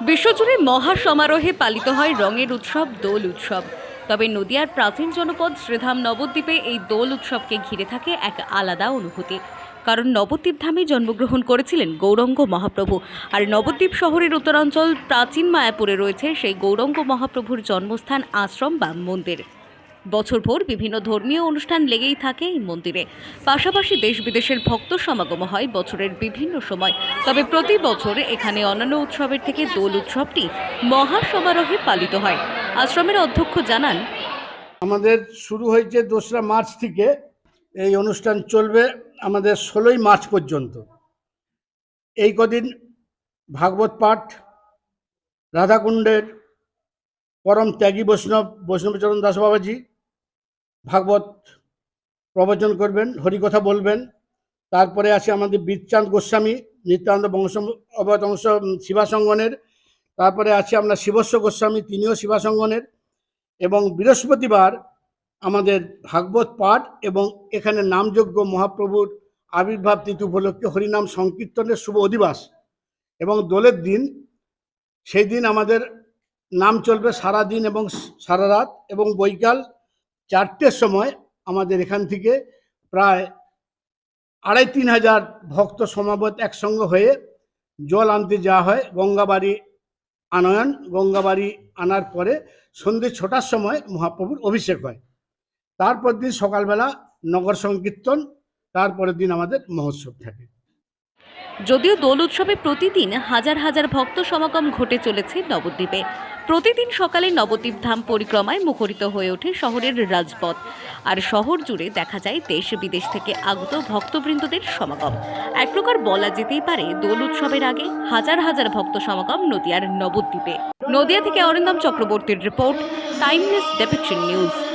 বিশ্বজুড়ে মহা সমারোহে পালিত হয় রঙের উৎসব, দোল উৎসব। তবে নদিয়ার প্রাচীন জনপদ শ্রীধাম নবদ্বীপে এই দোল উৎসবকে ঘিরে থাকে এক আলাদা অনুভূতি। কারণ নবদ্বীপ ধামে জন্মগ্রহণ করেছিলেন গৌরঙ্গ মহাপ্রভু। আর নবদ্বীপ শহরের উত্তরাঞ্চল প্রাচীন মায়াপুরে রয়েছে সেই গৌরঙ্গ মহাপ্রভুর জন্মস্থান, আশ্রম বা মন্দির। বছরভর বিভিন্ন ধর্মীয় অনুষ্ঠান লেগেই থাকে এই মন্দিরে। পাশাপাশি দেশ বিদেশের ভক্ত সমাগম হয় বছরের বিভিন্ন সময়। তবে প্রতি বছর এখানে অন্যান্য উৎসবের থেকে দোল উৎসবটি মহা সমারোহে পালিত হয়। আশ্রমের অধ্যক্ষ জানান, আমাদের শুরু হয়েছে দোসরা মার্চ থেকে এই অনুষ্ঠান চলবে আমাদের ষোলোই মার্চ পর্যন্ত। এই কদিন ভাগবত পাঠ, রাধাকুণ্ডের পরম ত্যাগী বৈষ্ণব, বৈষ্ণবচরণ দাস বাবাজি ভাগবত প্রবচন করবেন, হরিকথা বলবেন। তারপরে আছে আমাদের বীরচাঁদ গোস্বামী, নিত্যানন্দ বংশ অবতংশ শিবাসঙ্গনের। তারপরে আছে আমরা শিবস্ব গোস্বামী, তিনিও শিবাসঙ্গনের। এবং বৃহস্পতিবার আমাদের ভাগবত পাঠ এবং এখানে নামযোগ্য মহাপ্রভুর আবির্ভাব তিথি উপলক্ষে হরিনাম সংকীর্তনের শুভ অধিবাস। এবং দোলের দিন, সেই দিন আমাদের নাম চলবে সারা দিন এবং সারা রাত এবং বৈকাল চারটের সময় আমাদের এখান থেকে প্রায় আড়াই তিন হাজার ভক্ত সমাবেত একসঙ্গে হয়ে জল আনতে যাওয়া হয় গঙ্গাবাড়ি আনয়ন, গঙ্গাবাড়ি আনার পরে সন্ধ্যে ছটার সময় মহাপ্রভুর অভিষেক হয়। তারপর দিন সকালবেলা নগর সংকীর্তন, তারপরের দিন আমাদের মহোৎসব থাকে। যদিও দোল উৎসবে প্রতিদিন হাজার হাজার ভক্ত সমাগম ঘটে চলেছে নবদ্বীপে। প্রতিদিন সকালে নবদ্বীপ ধাম পরিক্রমায় মুখরিত হয়ে ওঠে শহরের রাজপথ। আর শহর জুড়ে দেখা যায় দেশ বিদেশ থেকে আগত ভক্তবৃন্দদের সমাগম। এক প্রকার বলা যেতেই পারে দোল উৎসবের আগে হাজার হাজার ভক্ত সমাগম নদিয়ার নবদ্বীপে। নদিয়া থেকে অরিন্দম চক্রবর্তীর রিপোর্ট, টাইমলেস ডেপিকশন নিউজ।